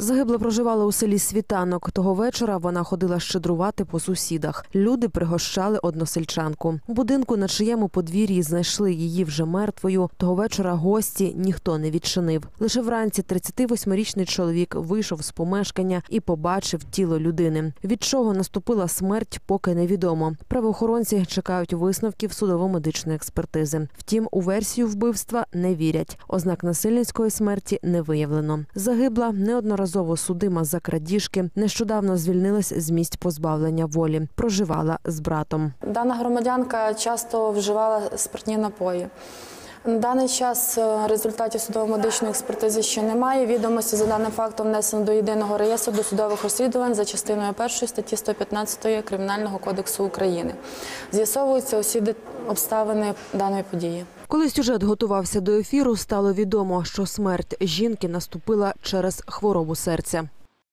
Загибла проживала у селі Світанок. Того вечора вона ходила щедрувати по сусідах. Люди пригощали односельчанку. У будинку, на чиєму подвір'ї знайшли її вже мертвою. Того вечора гості ніхто не відчинив. Лише вранці 38-річний чоловік вийшов з помешкання і побачив тіло людини. Від чого наступила смерть, поки невідомо. Правоохоронці чекають висновків судово-медичної експертизи. Втім, у версію вбивства не вірять. Ознак насильницької смерті не виявлено. Загибла неодноразово судима за крадіжки. Нещодавно звільнилась з місць позбавлення волі. Проживала з братом. Дана громадянка часто вживала спиртні напої. На даний час е, результатів судово-медичної експертизи ще немає. Відомості за даним фактом внесено до єдиного реєстру досудових розслідувань за частиною 1 статті 115 Кримінального кодексу України. З'ясовуються усі обставини даної події. Коли сюжет готувався до ефіру, стало відомо, що смерть жінки наступила через хворобу серця.